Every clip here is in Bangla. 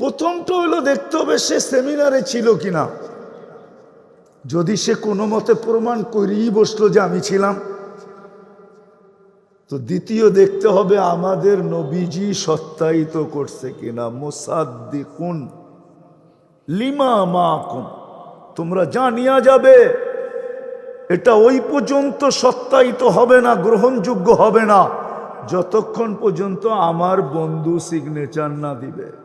প্রথমটা হলো দেখতে হবে সে সেমিনারে ছিল কিনা। যদি সে কোনো মতে প্রমাণ করিয়ে বসল যে আমি ছিলাম। তো দ্বিতীয় দেখতে হবে আমাদের নবীজি সত্যায়িত করছে কিনা। মোসাদ্দিকুন লিমা মাকুম। তোমরা জানিয়া যাবে, এটা ওই পর্যন্ত সত্যায়িত হবে না, গ্রহণযোগ্য হবে না। যতক্ষণ পর্যন্ত আমার বন্ধু সিগনেচার না দিবে।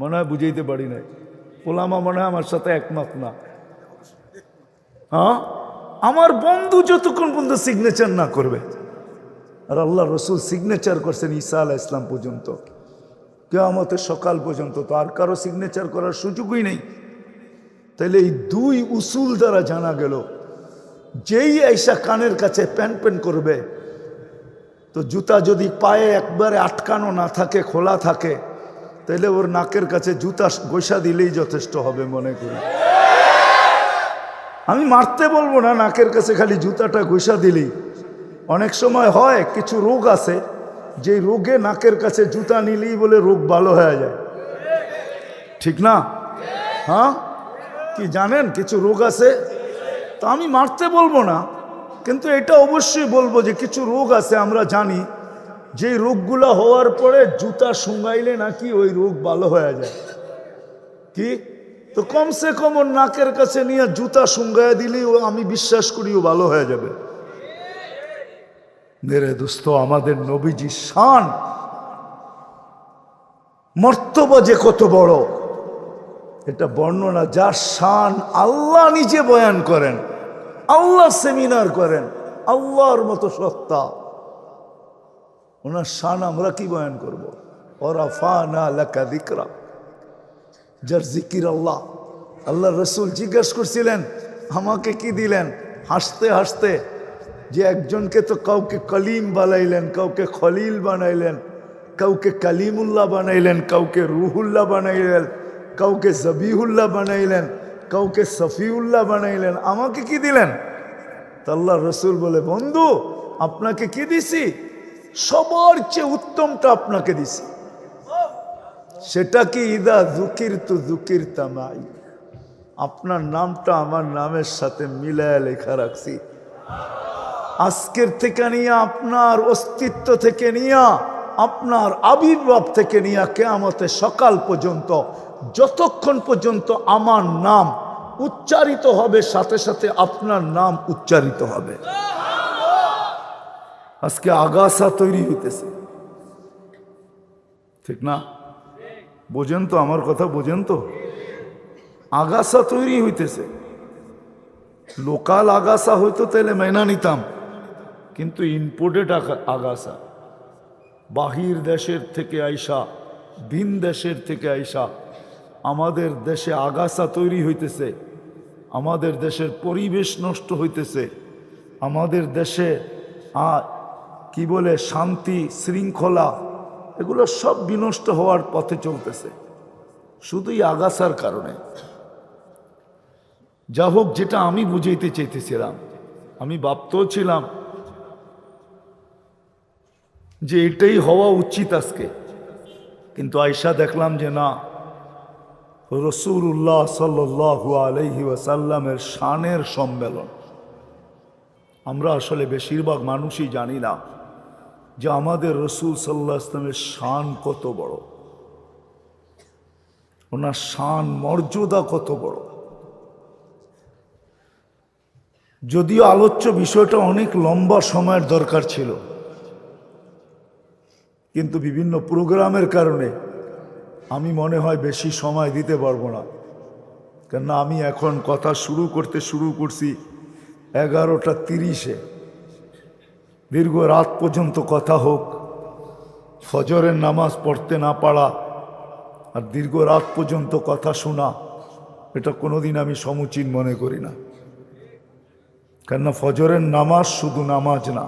মনে হয় বুঝাইতে পারি নাই। পোলামা মনে হয় আমার সাথে একমত না। হ্যাঁ? আমার বন্ধু যতক্ষণ পর্যন্ত সিগনেচার না করবে। আর আল্লাহ রসুল সিগনেচার করছেন ঈসা আলাহ ইসলাম পর্যন্ত। কেয়ামতের সকাল পর্যন্ত তো আর কারও সিগনেচার করার সুযোগই নেই। তাইলে এই দুই উসুল দ্বারা জানা গেল, যেই ऐसा কানের কাছে প্যান প্যান করবে, তো জুতা যদি পায়ে একবারে আটকানো না থাকে, খোলা থাকে তাহলে ওর নাকের কাছে জুতা গোসা দিলেই যথেষ্ট হবে মনে করি। আমি মারতে বলব না, নাকের কাছে খালি জুতাটা গোসা দিলেই। অনেক সময় হয়, কিছু রোগ আছে যে রোগে নাকের কাছে জুতা নিলেই বলে রোগ ভালো হয়ে যায়। ঠিক না? হ্যাঁ? কি জানেন, কিছু রোগ আছে? তো আমি মারতে বলব না, কিন্তু এটা অবশ্যই বলব যে কিছু রোগ আছে, আমরা জানি। যে রোগগুলো হওয়ার পরে জুতা শুঙ্গাইলে নাকি ওই রোগ ভালো হয়ে যায়। কি? তো কমসে কম ওর নাকের কাছে নিয়ে জুতা শুঙ্গাইয়া দিলেই আমি বিশ্বাস করি ও ভালো হয়ে যাবে। মেরে দোস্ত, আমাদের নবীজি শান। মর্তবা যে কত বড়। এটা বর্ণনা যার শান আল্লাহ নিজে বয়ান করেন, আল্লাহ সেমিনার করেন, আল্লাহর মতো সত্তা। ওনার শান আমরা কি বয়ান করব? ওরাফানা লাকা দিকরা যার জিকির আল্লাহ। আল্লাহ রসুল জিজ্ঞাসা করছিলেন, আমাকে কি দিলেন? হাসতে হাসতে যে একজনকে তো কাউকে কলিম বানাইলেন, কাউকে খলিল বানাইলেন, কাউকে কালিমুল্লাহ বানাইলেন, কাউকে রুহুল্লাহ বানাইলেন, কাউকে জবিহুল্লাহ বানাইলেন, কাউকে সফিউল্লাহ বানাইলেন, আমাকে কি দিলেন? তা আল্লাহ রসুল বলে, বন্ধু, আপনাকে কি দিছি? সবার চেয়ে উত্তমটা আপনাকে দিছি। সেটা কি, ইদা জুকির তু জুকির তামাই আপনার নামটা আমার নামের সাথে মিলায় লেখা রাখছি। আজকের থেকে নিয়ে, আপনার অস্তিত্ব থেকে নিয়ে, আপনার আবির্ভাব থেকে নিয়ে কেয়ামতে সকাল পর্যন্ত, যতক্ষণ পর্যন্ত আমার নাম উচ্চারিত হবে, সাথে সাথে আপনার নাম উচ্চারিত হবে। আজকে আগাছা তৈরি হইতেছে। ঠিক না? বোঝেন তো, আমার কথা বোঝেন তো? আগাছা তৈরি হইতেছে। লোকাল আগাছা হইতো তাহলে মেনা নিতাম, কিন্তু ইম্পোর্টেড আগাছা। বাহির দেশের থেকে আইসা, ভিন দেশের থেকে আইসা, আমাদের দেশে আগাছা তৈরি হইতেছে, আমাদের দেশের পরিবেশ নষ্ট হইতেছে, আমাদের দেশে, আ কি বলে, শান্তি, শৃঙ্খলা, এগুলো সব বিনষ্ট হওয়ার পথে চলতেছে। শুধুই আগাছার কারণে। যা হোক, যেটা আমি বুঝাইতে চাইতেছিলাম, আমি ভাবতেও ছিলাম যে এটাই হওয়া উচিত আজকে। কিন্তু আয়সা দেখলাম যে না রসুল্লাহ সাল্লাহ আলহি ওয়াসাল্লামের শানের সম্মেলন। আমরা আসলে বেশিরভাগ মানুষই জানি না যে আমাদের রসুল সাল্লাহ ইসলামের শান কত বড়? ওনার শান মর্যাদা কত বড়? যদিও আলোচ্য বিষয়টা অনেক লম্বা সময়ের দরকার ছিল, কিন্তু বিভিন্ন প্রোগ্রামের কারণে আমি মনে হয় বেশি সময় দিতে পারব না। কেননা আমি এখন কথা শুরু করতে শুরু করছি এগারোটা তিরিশে। দীর্ঘ রাত পর্যন্ত কথা হোক, ফজরের নামাজ পড়তে না পারা, আর দীর্ঘ রাত পর্যন্ত কথা শোনা, এটা কোনোদিন আমি সমুচীন মনে করি না। কেননা ফজরের নামাজ শুধু নামাজ না,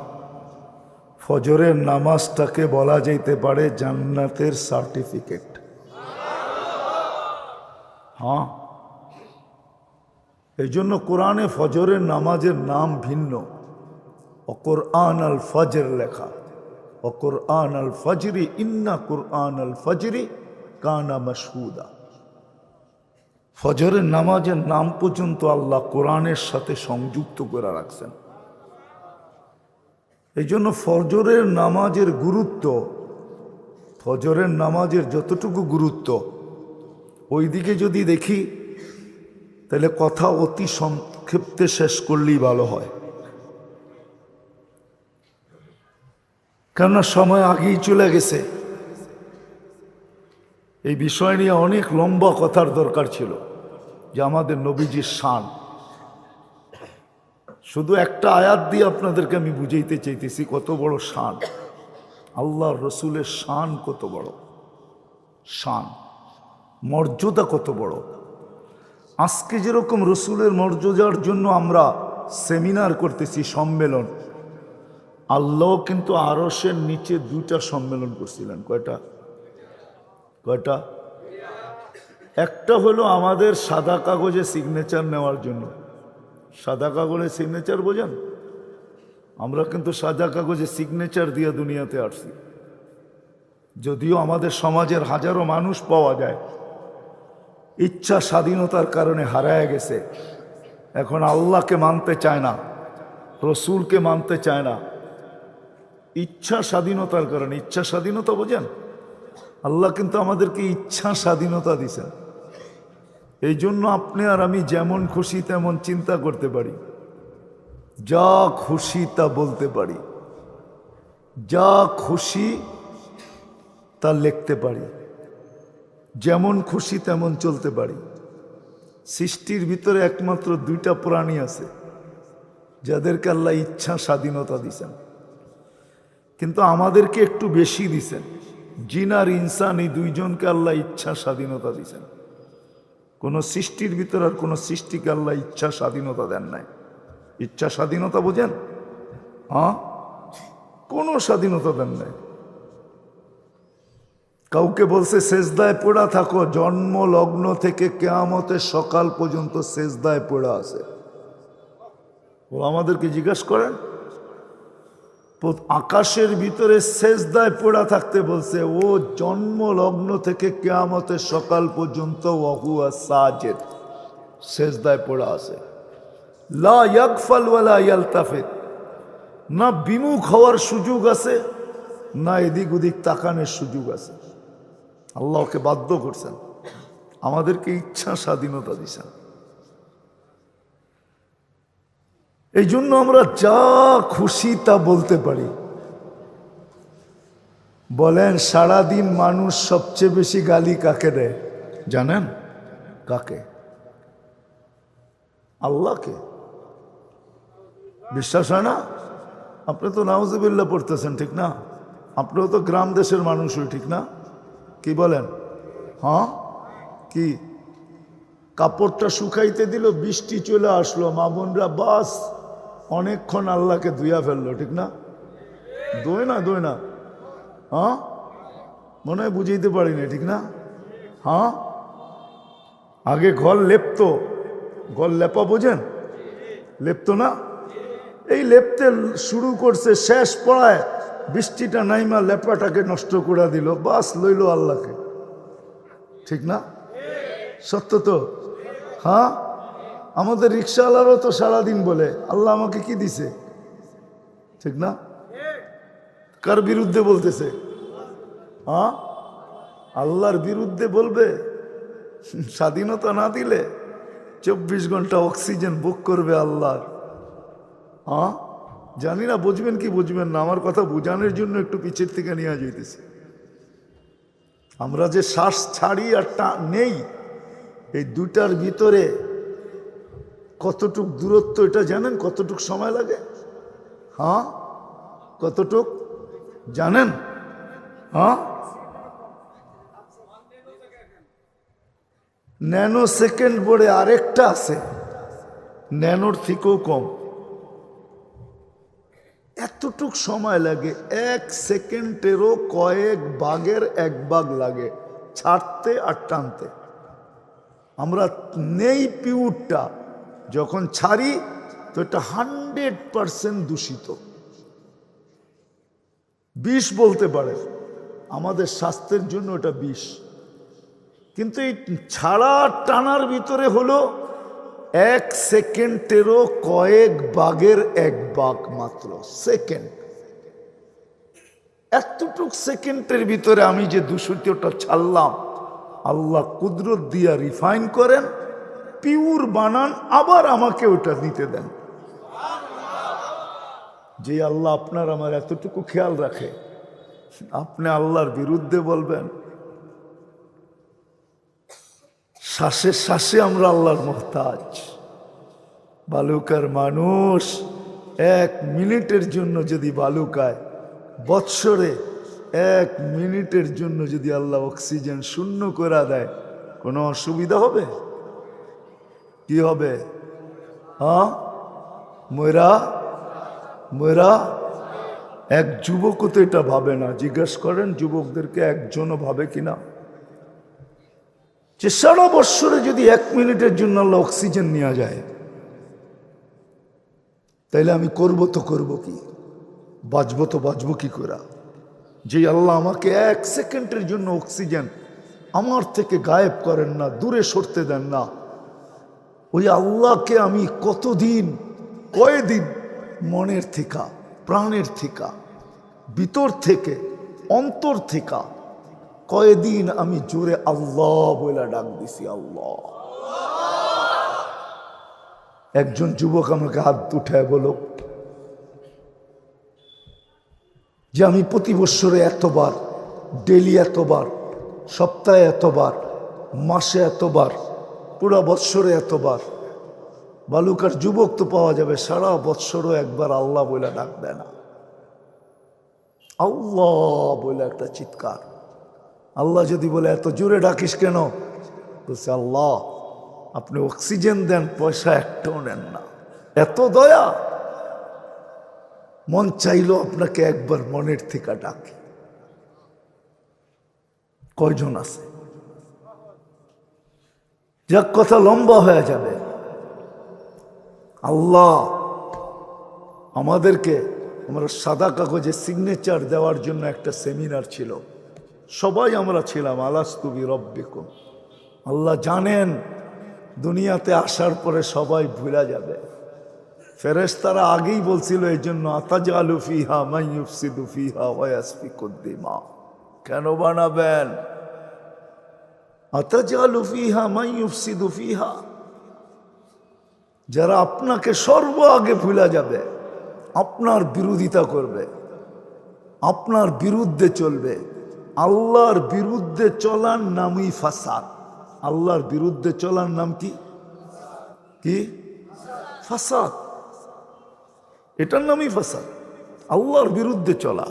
ফজরের নামাজটাকে বলা যেতে পারে জান্নাতের সার্টিফিকেট। হ্যাঁ এই জন্য কোরআনে ফজরের নামাজের নাম ভিন্ন। অকোরআন আল ফজর লেখা। অকোরআন আল ফজরি, ইন্না কোরআন আল ফজরি কানা মাসহুদা ফজরের নামাজের নাম পর্যন্ত আল্লাহ কোরআনের সাথে সংযুক্ত করে রাখছেন। এই জন্য ফজরের নামাজের গুরুত্ব, ফজরের নামাজের যতটুকু গুরুত্ব ওই দিকে যদি দেখি, তাহলে কথা অতি সংক্ষিপ্তে শেষ করলেই ভালো হয়। কেননা সময় আগেই চলে গেছে। এই বিষয় নিয়ে অনেক লম্বা কথার দরকার ছিল যে আমাদের নবীজির শান। শুধু একটা আয়াত দিয়ে আপনাদেরকে আমি বুঝাইতে চাইতেছি, কত বড় শান। আল্লাহ রসুলের শান কত বড়? শান। মর্যাদা কত বড়? আজকে যেরকম রসুলের মর্যাদার জন্য আমরা সেমিনার করতেছি, সম্মেলন আল্লাহ কিন্তু আরসের নিচে দুইটা সম্মেলন করছিলেন। কয়টা? কয়টা? একটা হলো আমাদের সাদা কাগজে সিগনেচার নেওয়ার জন্য। সাদা কাগজে সিগনেচার বোঝেন? আমরা কিন্তু সাদা কাগজে সিগনেচার দিয়ে দুনিয়াতে আসছি। যদিও আমাদের সমাজের হাজারো মানুষ পাওয়া যায়, ইচ্ছা স্বাধীনতার কারণে হারায় গেছে। এখন আল্লাহকে মানতে চায় না, রসুলকে মানতে চায় না। ইচ্ছা স্বাধীনতার কারণে, ইচ্ছা স্বাধীনতা বোঝেন? আল্লাহ কিন্তু আমাদেরকে ইচ্ছা স্বাধীনতা দিছেন। এই জন্য আপনি আর আমি যেমন খুশি তেমন চিন্তা করতে পারি। যা খুশি তা বলতে পারি। যা খুশি তা লিখতে পারি। যেমন খুশি তেমন চলতে পারি। সৃষ্টির ভিতরে একমাত্র দুইটা প্রাণী আছে, যাদেরকে আল্লাহ ইচ্ছা স্বাধীনতা দিছেন। কিন্তু আমাদেরকে একটু বেশি দিছেন। জিন আর ইনসান এই দুইজনকে আল্লাহ ইচ্ছা স্বাধীনতা দিছেন। কোনো সৃষ্টির ভিতর আর কোনো সৃষ্টিকে আল্লাহ ইচ্ছা স্বাধীনতা দেন নাই। ইচ্ছা স্বাধীনতা বোঝেন? হ্যাঁ কোনো স্বাধীনতা দেন নাই। কাউকে বলছে, সেজদায় পড়া থাকো জন্ম লগ্ন থেকে কেয়ামতের সকাল পর্যন্ত সেজদায় পড়া আছে। ও আমাদেরকে জিজ্ঞাসা করেন? আকাশের ভিতরে সেজদায় পোড়া থাকতে বলছে, ও জন্ম লগ্ন থেকে কেয়ামতের সকাল পর্যন্ত ওহুয়া সাজেদ। সেজদায় পড়া আছে। লা না বিমুখ হওয়ার সুযোগ আছে, না এদিক ওদিক তাকানোর সুযোগ আছে। আল্লাহকে বাধ্য করছেন। আমাদেরকে ইচ্ছা স্বাধীনতা দিছেন এই জন্য আমরা যা খুশি তা বলতে পারি। বলেন, সারাদিন মানুষ সবচেয়ে বেশি গালি কাকে দেয়? জানেন? কাকে? আল্লাহকে। বিশ্বাস হয় না? আপনি তো নাউজুবিল্লা পড়তেছেন, ঠিক না? আপনিও তো গ্রাম দেশের মানুষই ঠিক না? কি বলেন? হ্যাঁ? কি? কাপড়টা শুকাইতে দিল, বৃষ্টি চলে আসলো, মা বোনরা বাস অনেকক্ষণ আল্লাহকে ধুইয়া ফেলল, ঠিক না? দোয় না দোয় না। হ্যাঁ? মনে হয় বুঝাইতে পারিনি, ঠিক না? হ্যাঁ? আগে ঘর লেপতো। ঘর লেপা বোঝেন? লেপতো না? এই লেপতে শুরু করছে, শেষ পড়ায় বৃষ্টিটা নাইমা লেপাটাকে নষ্ট করে দিল, বাস লইল আল্লাহকে। ঠিক না? সত্য তো? হ্যাঁ? আমাদের রিক্সাওয়ালারও তো সারাদিন বলে, আল্লাহ আমাকে কি দিছে? ঠিক না? কার বিরুদ্ধে বলতেছে? হ্যাঁ? আল্লাহর বিরুদ্ধে বলবে? স্বাধীনতা না দিলে চব্বিশ ঘণ্টা অক্সিজেন বুক করবে আল্লাহর হ্যাঁ? জানি না, বুঝবেন কি বুঝবেন না, আমার কথা বোঝানোর জন্য একটু পিছের থেকে নিয়ে যাইতেছে। আমরা যে শ্বাস ছাড়ি আর টা নেই, এই দুটার ভিতরে কতটুক দূরত্ব এটা জানেন? কতটুক সময় লাগে? হ্যাঁ? কতটুক? জানেন? হ্যাঁ? ন্যানো সেকেন্ড বলে আরেকটা আছে। ন্যানোর থেকেও কম। এতটুক সময় লাগে, এক সেকেন্ডেরও কয়েক বাগের এক বাগ লাগে, ছাড়তে আর টানতে। আমরা নেই পিউরটা। যখন ছাড়ি, তো এটা হান্ড্রেড পারসেন্ট দূষিত। বিষ বলতে পারে, আমাদের স্বাস্থ্যের জন্য এটা বিষ। কিন্তু এই ছাড়া টানার ভিতরে হলো এক সেকেন্ডেরও কয়েক বাঘের এক বাঘ মাত্র, সেকেন্ড। এতটুক সেকেন্ডের ভিতরে আমি যে দুশোটা ছাড়লাম, আল্লাহ কুদরত দিয়া রিফাইন করেন পিউর বানান, আবার আমাকে ওটা দিতে দেন। যে আল্লাহ আপনার আমার এতটুকু খেয়াল রাখে, আপনি আল্লাহর বিরুদ্ধে বলবেন, শ্বাসে শ্বাসে আমরা আল্লাহর মোহতাজ। বালুকার মানুষ এক মিনিটের জন্য যদি বালুকায়, বৎসরে এক মিনিটের জন্য যদি আল্লাহ অক্সিজেন শূন্য করা দেয়, কোনো অসুবিধা হবে? কি হবে? হ্যাঁ? ময়রা ময়রা এক যুবকও তো এটা ভাবে না। জিজ্ঞেস করেন, যুবকদেরকে একজনও ভাবে কিনা যে সারা বৎসরে যদি এক মিনিটের জন্য আল্লাহ অক্সিজেন নেওয়া যায়, তাইলে আমি করব তো করব কি? বাঁচবো তো বাঁচবো কি করে? যে আল্লাহ আমাকে এক সেকেন্ডের জন্য অক্সিজেন আমার থেকে গায়েব করেন না, দূরে সরতে দেন না। ওই আল্লাহকে আমি কতদিন, কয়দিন মনের থেকা, প্রাণের থেকা, ভিতর থেকে, অন্তর থেকা, কয়দিন আমি জোরে আল্লাহ বলে ডাক দিছি, আল্লাহ। একজন যুবক আমাকে হাত উঠায় বলো যে আমি প্রতি বৎসরে এতবার ডেলি এতবার, সপ্তাহে এতবার, মাসে এতবার পুরো বৎসরে এতবার। বালুকার যুবক তো পাওয়া যাবে, সারা বৎসরও একবার আল্লাহ বলে ডাক দেয় না। আল্লাহ বলে একটা চিৎকার। আল্লাহ যদি বলে, এত জোরে ডাকিস কেন? বলছে, আল্লাহ, আপনি অক্সিজেন দেন, পয়সা একটাও নেন না। এত দয়া। মন চাইলো আপনাকে একবার মনের থেকে ডাকে। কয়জন আছে? যাক, কথা লম্বা হয়ে যাবে। আল্লাহ আমাদেরকে, আমরা সাদা কাগজে সিগনেচার দেওয়ার জন্য একটা সেমিনার ছিল। সবাই আমরা ছিলাম আলাস্তুবি রব্বিকুম আল্লাহ জানেন, দুনিয়াতে আসার পরে সবাই ভুলা যাবে। ফেরেস তারা আগেই বলছিল এই জন্য আতাজ আলু ফিহা মাইফসিদু ফিহা ওয়াসফিকুদ্দিমা কেন বানাবেন? যারা আপনাকে সর্ব আগে ভুলা যাবে, আপনার বিরোধিতা করবে, আপনার বিরুদ্ধে চলবে, আল্লাহর বিরুদ্ধে চলার নামই ফাসাদ। আল্লাহর বিরুদ্ধে চলার নাম কি? কি? ফাসাদ। এটার নামই ফাসাদ। আল্লাহর বিরুদ্ধে চলা।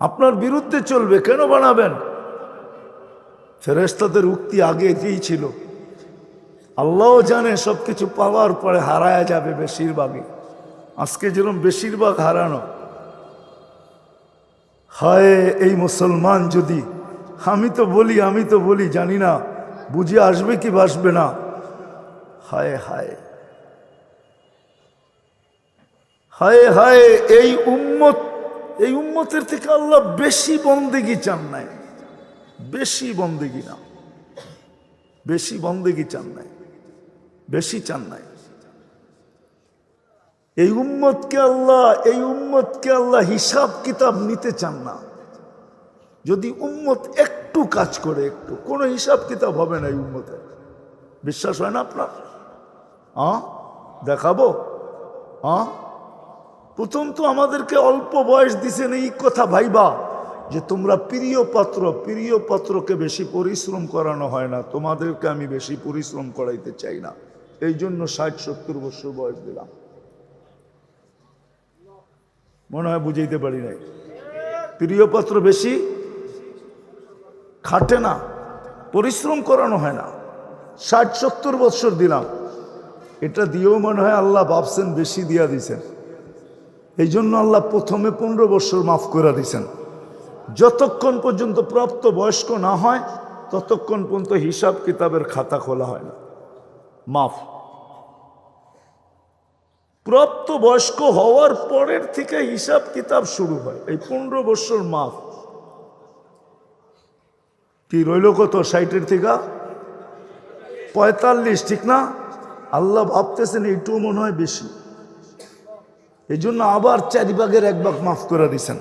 আপনার বিরুদ্ধে চলবে, কেন বানাবেন? ফেরেস্তাদের উক্তি আগে এতেই ছিল। আল্লাহও জানে সব কিছু পাওয়ার পরে হারায়া যাবে বেশিরভাগই। আজকে যেরকম বেশিরভাগ হারানো। হায়, এই মুসলমান যদি, আমি তো বলি, আমি তো বলি, জানি না, বুঝে আসবে কি বাসবে না। হায় হায়। হায় হায়, এই উম্মত, এই উম্মতের থেকে আল্লাহ বেশি বন্দেগি চান নাই। বেশি বন্দেগি না। বেশি বন্দেগি চান নাই। বেশি চান নাই। এই উম্মতকে আল্লাহ, এই উম্মতকে আল্লাহ হিসাব কিতাব নিতে চান না। যদি উম্মত একটু কাজ করে একটু, কোনো হিসাব কিতাব হবে না এই উম্মতের বিশ্বাস হয় না আপনার? হ্যাঁ দেখাবো? হ্যাঁ প্রথম তো আমাদেরকে অল্প বয়স দিছেন এই কথা ভাইবা। যে তোমরা প্রিয় পাত্র, প্রিয় পাত্রকে বেশি পরিশ্রম করানো হয় না, তোমাদেরকে আমি বেশি পরিশ্রম করাইতে চাই না। এই জন্য ষাট, সত্তর বছর বয়স দিলাম। মনে হয় বুঝাইতে পারি নাই। প্রিয় পাত্র বেশি খাটে না, পরিশ্রম করানো হয় না। ষাট, সত্তর বৎসর দিলাম। এটা দিয়েও মনে হয় আল্লাহ ভাবছেন বেশি দিয়া দিছেন। এই জন্য আল্লাহ প্রথমে পনেরো বৎসর মাফ করে দিছেন। যতক্ষণ পর্যন্ত প্রাপ্ত বয়স্ক না হয়, ততক্ষণ পর্যন্ত হিসাব কিতাবের খাতা খোলা হয় না। মাফ। প্রাপ্ত বয়স্ক হওয়ার পরের থেকে হিসাব কিতাব শুরু হয়। এই পনেরো বছর মাফ। কি রইল কত? ষাটের থেকে? পঁয়তাল্লিশ, ঠিক না? আল্লাহ ভাবতেছেন এইটুকু মনে হয় বেশি। এই জন্য আবার চারি ভাগের এক ভাগ মাফ করে দিছেন।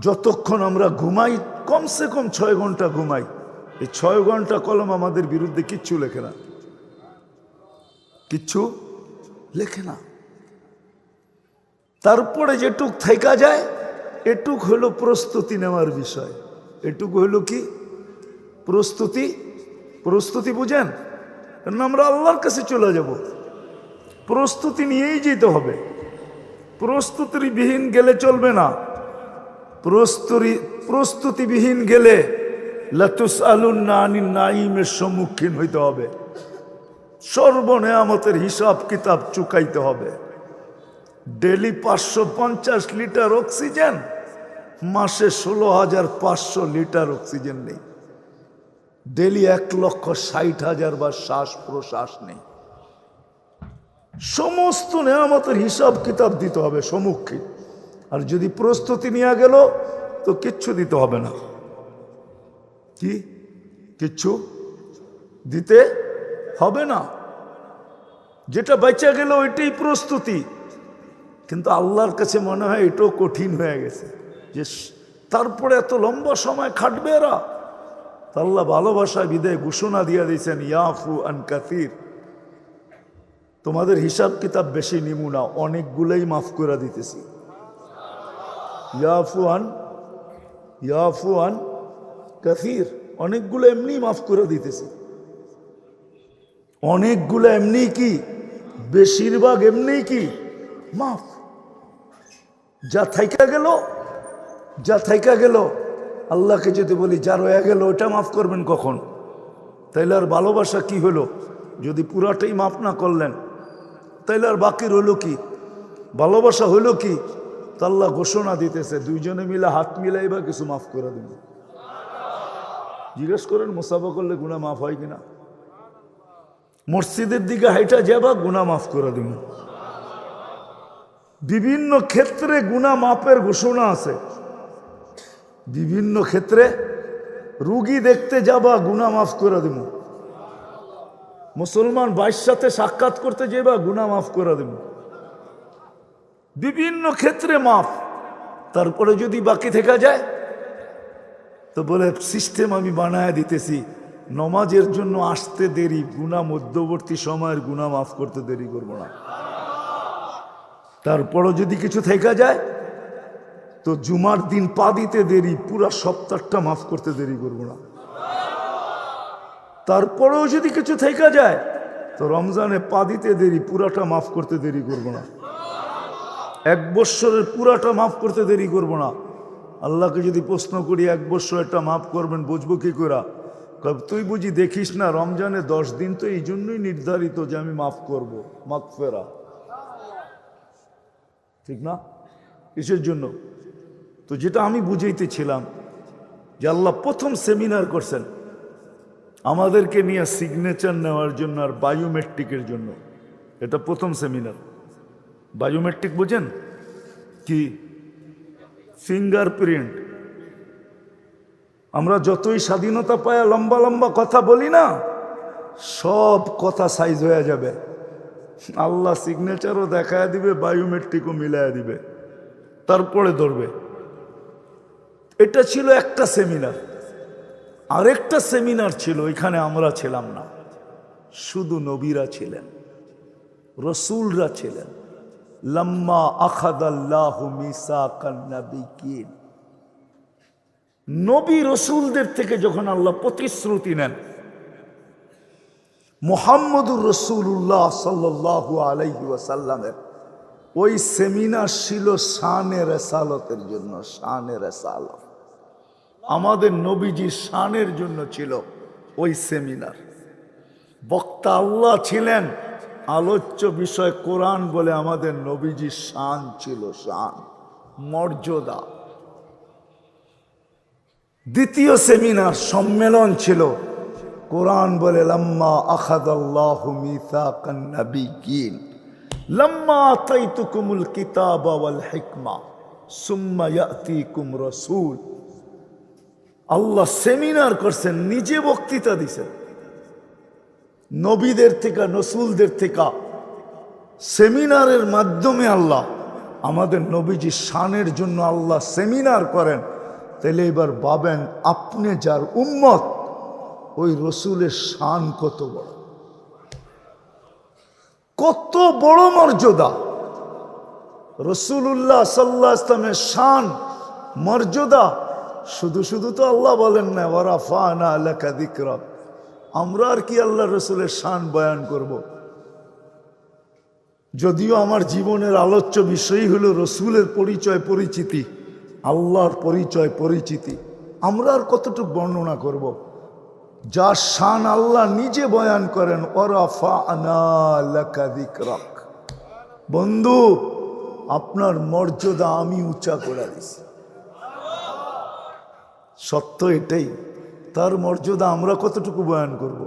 যতক্ষণ আমরা ঘুমাই, কমসে কম ছয় ঘণ্টা ঘুমাই। এই ছয় ঘণ্টা কলম আমাদের বিরুদ্ধে কিচ্ছু লেখে না। কিচ্ছু লেখে না। তারপরে যেটুক থাকা যায়, এটুক হলো প্রস্তুতি নেওয়ার বিষয়। এটুক হলো কি? প্রস্তুতি প্রস্তুতি বুঝেন? কারণ আমরা আল্লাহর কাছে চলে যাব। প্রস্তুতি নিয়েই যেতে হবে। প্রস্তুতিবিহীন গেলে চলবে না। প্রস্তুতি প্রস্তুতিবিহীন গেলে লাতুস আলুন নানি নাইমের সম্মুখীন হইতে হবে। সর্বনেয়ামতের হিসাব কিতাব চুকাইতে হবে। ডেলি পাঁচশো পঞ্চাশ লিটার অক্সিজেন, মাসে ষোলো হাজার পাঁচশো লিটার অক্সিজেন নেই। ডেলি এক লক্ষ ষাট হাজার বা শ্বাস প্রশ্বাস নেই। সমস্ত নেয়ামতের হিসাব কিতাব দিতে হবে, সম্মুখীন। আর যদি প্রস্তুতি নিয়ে গেল, তো কিচ্ছু দিতে হবে না। কি? কিচ্ছু দিতে হবে না। যেটা বেঁচে গেল, ওইটাই প্রস্তুতি। কিন্তু আল্লাহর কাছে মনে হয় এটাও কঠিন হয়ে গেছে। যে তারপরে এত লম্বা সময় খাটবে এরা। আল্লাহ ভালোবাসায় বিদায় ঘোষণা দিয়ে দিয়েছেন ইয়াফু আন কাতির তোমাদের হিসাব কিতাব বেশি নিমু না, অনেকগুলোই মাফ করে দিতেছি। ইয়াফু আন ইয়াফু আন কাসির, অনেকগুলো এমনি মাফ করে দিতেছে। অনেকগুলো এমনি কি? বেশিরভাগ এমনি কি? মাফ। যা থাইকা গেল, যা থাইকা গেল, আল্লাহকে যদি বলি, যা রয়ে গেল ওটা মাফ করবেন কখন? তাইলে আর ভালোবাসা কি হলো? যদি পুরাটাই মাফ না করলেন, তাইলে আর বাকি রইল কি? ভালোবাসা হইল কি? তা আল্লাহ ঘোষণা দিতেছে, দুইজনে মিলে হাত মিলাই বা কিছু মাফ করে দিন। জিজ্ঞেস করেন, মুসাফা করলে গুণা মাফ হয় কিনা? মসজিদের দিকে হাইটা যাবা গুণা মাফ করে দিন বিভিন্ন ক্ষেত্রে গুণা মাপের ঘোষণা আছে। বিভিন্ন ক্ষেত্রে রুগী দেখতে যাবা গুণা মাফ করে দিব মুসলমান বাইশ সাথে সাক্ষাৎ করতে যাবা গুণা মাফ করে দেব বিভিন্ন ক্ষেত্রে মাফ। তারপরে যদি বাকি থেকে যায়, তো বলে, সিস্টেম আমি বানায় দিতেছি। নমাজের জন্য আসতে দেরি গুণা মধ্যবর্তী সময়ের গুণা মাফ করতে দেরি করব না। তারপরও যদি কিছু থেকে যায়, তো জুমার দিন পা দিতে দেরি, পুরা সপ্তাহটা মাফ করতে দেরি করব না। তারপরেও যদি কিছু থেকে যায়, তো রমজানে পা দিতে দেরি, পুরাটা মাফ করতে দেরি করব না। এক বৎসরের পুরাটা মাফ করতে দেরি করব না। আল্লাহকে যদি প্রশ্ন করি, এক বৎসর একটা মাফ করবেন, বুঝব কি করা? তুই বুঝি দেখিস না, রমজানে দশ দিন তো এই জন্যই নির্ধারিত যে আমি মাফ করব মাফ ফেরা ঠিক না? কিসের জন্য? তো যেটা আমি বুঝাইতেছিলাম যে আল্লাহ প্রথম সেমিনার করছেন আমাদেরকে নিয়ে সিগনেচার নেওয়ার জন্য আর বায়োমেট্রিকের জন্য। এটা প্রথম সেমিনার। বায়োমেট্রিক বুঝেন? কি? ফিঙ্গারপ্রিন্ট আমরা যতই স্বাধীনতা পায় লম্বা লম্বা কথা বলি না, সব কথা সাইজ হয়ে যাবে। আল্লাহ সিগনেচারও দেখায় দিবে বায়োমেট্রিকও মিলায় দিবে। তারপরে ধরবে। এটা ছিল একটা সেমিনার আরেকটা সেমিনার ছিল, এখানে আমরা ছিলাম না। শুধু নবীরা ছিলেন, রসুলরা ছিলেন। লম্মা আখাদাল্লাহ মিসাকান্নাবিকিন নবী রসুলদের থেকে যখন আল্লাহ প্রতিশ্রুতি নেন, মোহাম্মদুর রসুল্লাহ সাল্লাহু আলাইহি ওয়াসাল্লামের, ওই সেমিনার ছিল শানের রেসালতের জন্য শানের রেসালত। আমাদের নবীজি শানের জন্য ছিল ওই সেমিনার। বক্তা আল্লাহ ছিলেন আলোচ্য বিষয় কোরআন বলে আমাদের নবীজি শান ছিল, শান, মর্যাদা। দ্বিতীয় সেমিনার সম্মেলন ছিল, কোরআন বলে, লম্মা আখাদাল্লাহু মিসাকান নাবিয়িন লম্মা আতাইতুকুমুল কিতাবা ওয়াল হিকমা, সুম্মা ইয়াতিকুম রাসূল। আল্লাহ সেমিনার করছেন, নিজে বক্তৃতা দিছেন। নবীদের থেকে নসুলদের থেকে, সেমিনারের মাধ্যমে আল্লাহ আমাদের নবীজি শানের জন্য আল্লাহ সেমিনার করেন। তাহলে এবার ভাবেন, আপনি যার উম্মত, ওই রসুলের শান কত বড়? কত বড় মর্যাদা। রসুল্লাহ সাল্লাহ ইসলামের শান, মর্যাদা। শুধু শুধু তো আল্লাহ বলেন না ওরা ফানা লেখা দিকরা আমরা আর কি আল্লাহ রসুলের শান বয়ান করব। যদিও আমার জীবনের আলোচ্য বিষয় হলো রসুলের পরিচয় পরিচিতি, আল্লাহর পরিচয় পরিচিতি আমরা আর কতটুকু বর্ণনা করব। যার শান আল্লাহ নিজে বয়ান করেন ওরা ফানা লেখা দিকরাক বন্ধু, আপনার মর্যাদা আমি উঁচা করে দিছি সত্য এটাই তার মর্যাদা আমরা কতটুকু বয়ান করব?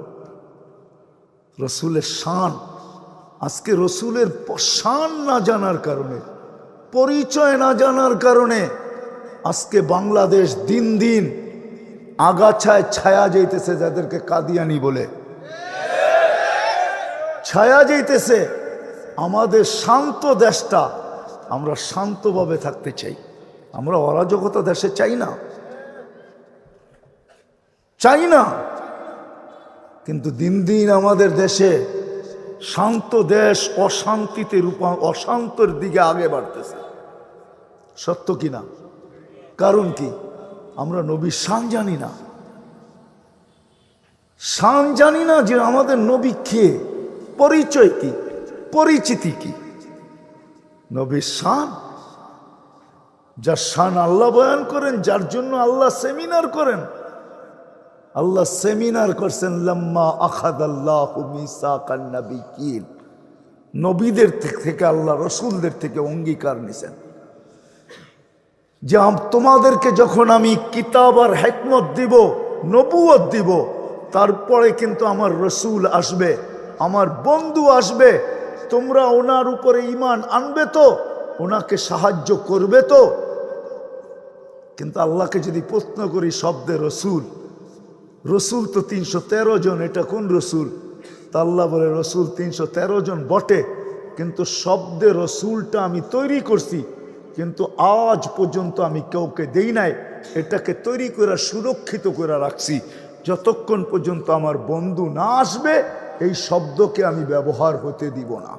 রসুলের শান, আজকে রসুলের শান না জানার কারণে, পরিচয় না জানার কারণে আজকে বাংলাদেশ দিন দিন আগাছায় ছায়া যাইতেছে যাদেরকে কাদিয়ানি বলে। ছায়া যাইতেছে, আমাদের শান্ত দেশটা আমরা শান্তভাবে থাকতে চাই। আমরা অরাজকতা দেশে চাই না। চাই না। কিন্তু দিন দিন আমাদের দেশে শান্ত দেশ অশান্তিতে রূপা, অশান্তর দিকে আগে বাড়তেছে। সত্য কি না? কারণ কি? আমরা নবীর শান জানি না। শান জানি না যে আমাদের নবী কে? পরিচয় কি? পরিচিতি কি? নবীর শান? যার শান আল্লাহ বয়ান করেন, যার জন্য আল্লাহ সেমিনার করেন আল্লাহ সেমিনার করছেন, লম্মা আখাদ আল্লাহ নবীন নবীদের থেকে আল্লাহ রসুলদের থেকে অঙ্গীকার নিছেন। যে তোমাদেরকে যখন আমি কিতাব আর হেকমত দিব, নবুয়ত দিব, তারপরে কিন্তু আমার রসুল আসবে, আমার বন্ধু আসবে, তোমরা ওনার উপরে ইমান আনবে তো, ওনাকে সাহায্য করবে তো। কিন্তু আল্লাহকে যদি প্রশ্ন করি, শব্দে রসুল রসুল তো তিনশো তেরো জন, এটা কোন রসুল? তা আল্লাহ বলে, রসুল তিনশো তেরো জন বটে, কিন্তু শব্দে রসুলটা আমি তৈরি করছি, কিন্তু আজ পর্যন্ত আমি কাউকে দেই নাই, এটাকে তৈরি করে সুরক্ষিত করে রাখছি। যতক্ষণ পর্যন্ত আমার বন্ধু না আসবে, এই শব্দকে আমি ব্যবহার হতে দিব না।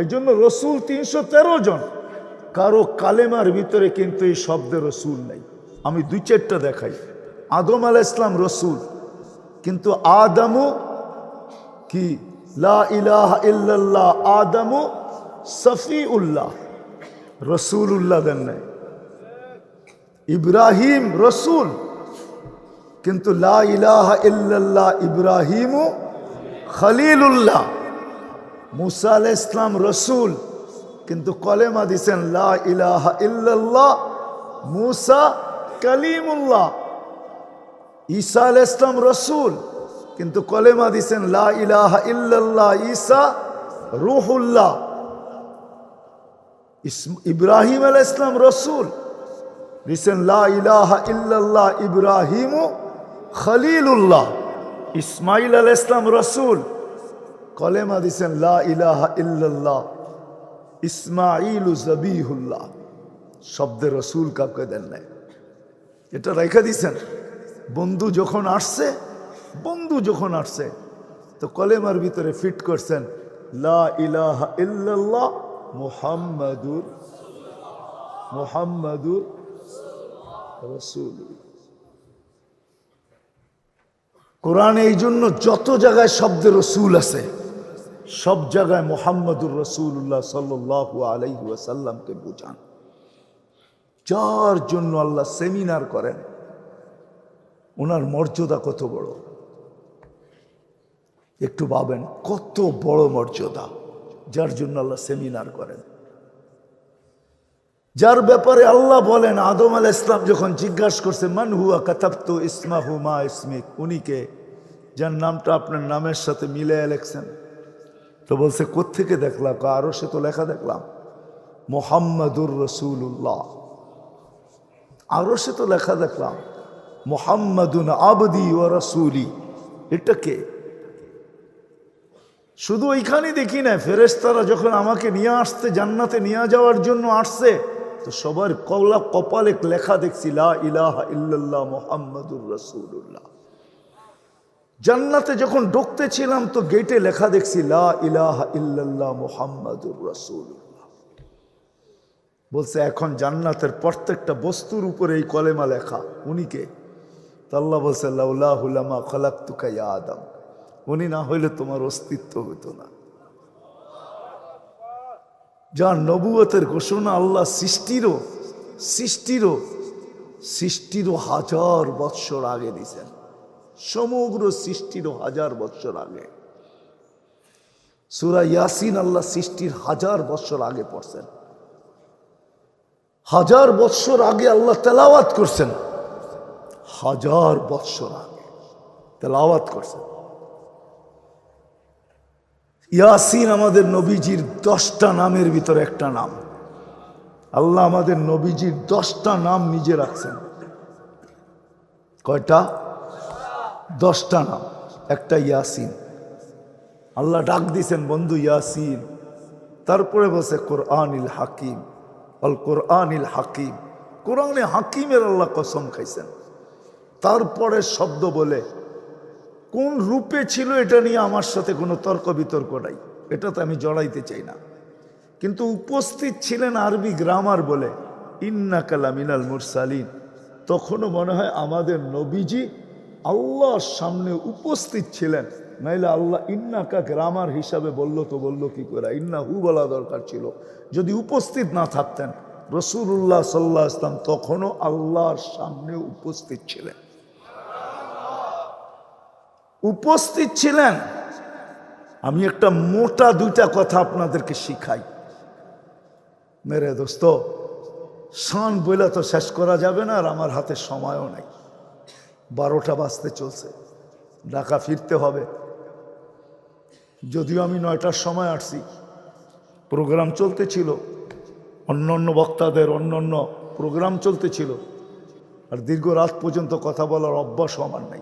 এই জন্য রসুল তিনশো তেরো জন, কারও কালেমার ভিতরে কিন্তু এই শব্দে রসুল নেই। আমি দুই চারটা দেখাই। আদম আল ইসলাম রসুল। কিন্তু আদামু কি? লা ইলাহা ইল্লাল্লাহ আদামু সফি উল্লাহ রসুল উল্লাহ দেন নাই। ইব্রাহিম রসুল, কিন্তু লা ইলাহা ইল্লাল্লাহ ইব্রাহিমু খলিলুল্লাহ। মুসা আল ইসলাম রসুল, কিন্তু কলেমা দিছেন লা ইলাহা ইল্লাল্লাহ, মুসা কালিমুল্লাহ। ঈসা আল ইসলাম রসুল, কিন্তু কলেমা দিছেন, লা ইলাহা ইল্লাল্লাহ, ঈসা রুহুল্লাহ। ইব্রাহিম আল ইসলাম রসুল দিছেন, লা ইলাহা ইল্লাল্লাহ, ইব্রাহিমু খলিলুল্লাহ। ইসমাইল আল ইসলাম রসুল কলেমা দিছেন, লা ইলাহা ইল্লাল্লাহ, ইসমাইল জবিহুল্লাহ শব্দে রসুল কাউকে দেন নাই। এটা রেখে দিছেন। বন্ধু যখন আসছে, বন্ধু যখন আসছে, তো কলেমার ভিতরে ফিট করছেন রসুল কোরআনে এই জন্য যত জায়গায় শব্দে রসুল আছে, সব জায়গায় মোহাম্মদুর রসুল্লাহ সাল্লু আলাইহি ওয়াসাল্লামকে বুঝান। যার জন্য আল্লাহ সেমিনার করেন। ওনার মর্যাদা কত বড়? একটু ভাবেন কত বড় মর্যাদা যার জন্য আল্লাহ সেমিনার করেন। যার ব্যাপারে আল্লাহ বলেন আদম আল ইসলাম যখন জিজ্ঞাসা করছে মান হুয়া কাতাপ্ত ইসমাহু মা ইসমিক? উনিকে যার নামটা আপনার নামের সাথে মিলে লেখছেন। তো বলছে কোত্থেকে দেখলাম কয়, আরও সে তো লেখা দেখলাম। মোহাম্মদুর রসুল্লাহ আরও সে তো লেখা দেখলাম। মোহাম্মদুন আবদি ও রসুলি। এটা কে? শুধু ওইখানে দেখি না ফেরেস্তারা যখন আমাকে নিয়ে আসতে জান্নাতে নিয়ে যাওয়ার জন্য আসছে, তো সবার কলা কপালে লেখা দেখছি, লা ইলাহা ইল্লাল্লাহ রসুল্লাহ জান্নাতে যখন ঢুকতে ছিলাম তো গেটে লেখা দেখছি, লা ইলাহা ইল্লাল্লাহ মোহাম্মদুর রসুল্লাহ বলছে, এখন জান্নাতের প্রত্যেকটা বস্তুর উপরে এই কলেমা লেখা। উনি কে? আল্লাহ বলছে লাউলাহুলামা খলাক্তুকা ইয়া আদম। উনি না হইলে তোমার অস্তিত্ব হতো না। যার নবুয়তের ঘোষণা আল্লাহ সৃষ্টিরও সৃষ্টিরও সৃষ্টিরও হাজার বৎসর আগে দিছেন সমগ্র সৃষ্টিরও হাজার বৎসর আগে। সুরা ইয়াসিন আল্লাহ সৃষ্টির হাজার বৎসর আগে পড়ছেন। হাজার বৎসর আগে আল্লাহ তেলাওয়াত করছেন। হাজার বৎসর আগে। তেলাওয়াত করছেন ইয়াসিন আমাদের নবীজির দশটা নামের ভিতরে একটা নাম। আল্লাহ আমাদের নবীজির দশটা নাম নিজে রাখছেন। কয়টা? দশটা নাম। একটা ইয়াসিন। আল্লাহ ডাক দিছেন, বন্ধু ইয়াসিন। তারপরে বসে কোরআনিল হাকিম। অল কোরআনিল হাকিম। কোরআনে হাকিমের আল্লাহ কসম খাইছেন। তারপরে শব্দ বলে, কোন রূপে ছিল এটা নিয়ে আমার সাথে কোনো তর্ক বিতর্ক নাই এটা তো আমি জড়াইতে চাই না। কিন্তু উপস্থিত ছিলেন আরবি গ্রামার বলে, ইন্না কালা মিনাল মুরসালিন। তখনও মনে হয় আমাদের নবীজি আল্লাহর সামনে উপস্থিত ছিলেন, নাইলে আল্লাহ ইন্নাকা গ্রামার হিসাবে বলল তো বলল কি করে, ইন্না হু বলা দরকার ছিল। যদি উপস্থিত না থাকতেন রসুল্লাহ সাল্লাহ ইসলাম তখনও আল্লাহর সামনে উপস্থিত ছিলেন। উপস্থিত ছিলেন। আমি একটা মোটা দুইটা কথা আপনাদেরকে শিখাই। মেরে দোস্ত, শান বইলে তো শেষ করা যাবে না আর আমার হাতে সময়ও নাই। বারোটা বাজতে চলছে, ঢাকা ফিরতে হবে। যদিও আমি নয়টার সময় আসছি, প্রোগ্রাম চলতেছিল। অন্য অন্য বক্তাদের অন্য অন্য প্রোগ্রাম চলতেছিল। আর দীর্ঘ রাত পর্যন্ত কথা বলার অভ্যাস আমার নাই।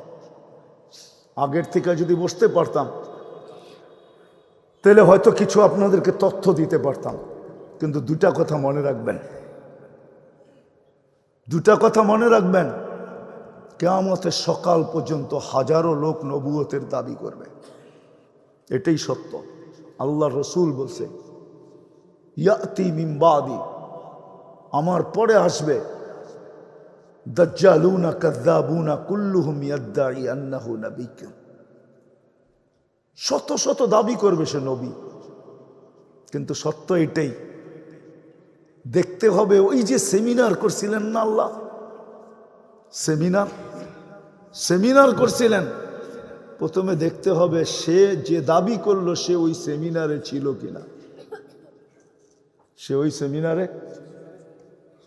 আগের থেকে যদি বসতে পারতাম, তাহলে হয়তো কিছু আপনাদেরকে তথ্য দিতে পারতাম। কিন্তু দুটা কথা মনে রাখবেন। দুটা কথা মনে রাখবেন, কেয়ামতের সকাল পর্যন্ত হাজারো লোক নবুয়তের দাবি করবে। এটাই সত্য। আল্লাহ রসুল বলছে, ইয়াতি মিম্বাদি আমার পরে আসবে দাজ্জালুনা কাদ্দাবুনা কুল্লুহুম ইয়াদ্দাই আন্নাহু নাবিয়্যুন। শত শত দাবি করবে সে নবী। কিন্তু সত্য এটাই, দেখতে হবে ওই যে সেমিনার করছিলেন না আল্লাহ? সেমিনার? সেমিনার করছিলেন। প্রথমে দেখতে হবে সে যে দাবি করল সে ওই সেমিনারে ছিল কিনা। সে ওই সেমিনারে?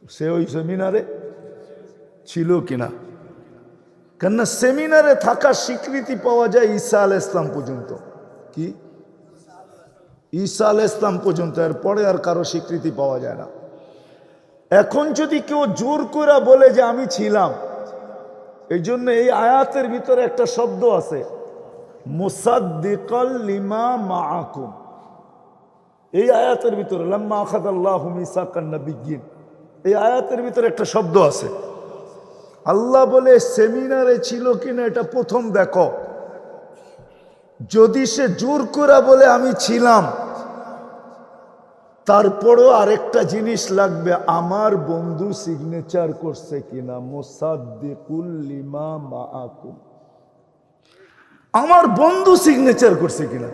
সে ওই সেমিনারে? ছিল কিনা? কেননা সেমিনারে থাকার স্বীকৃতি পাওয়া যায় ঈসা আল ইসলাম পর্যন্ত। কি? ঈসা আল ইসলাম পর্যন্ত, এরপরে আর কারও স্বীকৃতি পাওয়া যায় না। এখন যদি কেউ জোর করে বলে যে আমি ছিলাম এই জন্য এই আয়াতের ভিতরে একটা শব্দ আছে লিমা মাআকুম। এই আয়াতের ভিতরে, লাম্মা আখাদ আল্লাহ মিসাকান্নবিজ্ঞিন এই আয়াতের ভিতরে একটা শব্দ আছে আল্লাহ বলে, সেমিনারে ছিল কিনা এটা প্রথম দেখো। যদি সে জোর করে বলে, আমি ছিলাম। তারপরও আরেকটা জিনিস লাগবে, আমার বন্ধু সিগনেচার করছে কিনা? মোসাদ্দিকুল লিমা মাআকুম। আমার বন্ধু সিগনেচার করছে কিনা?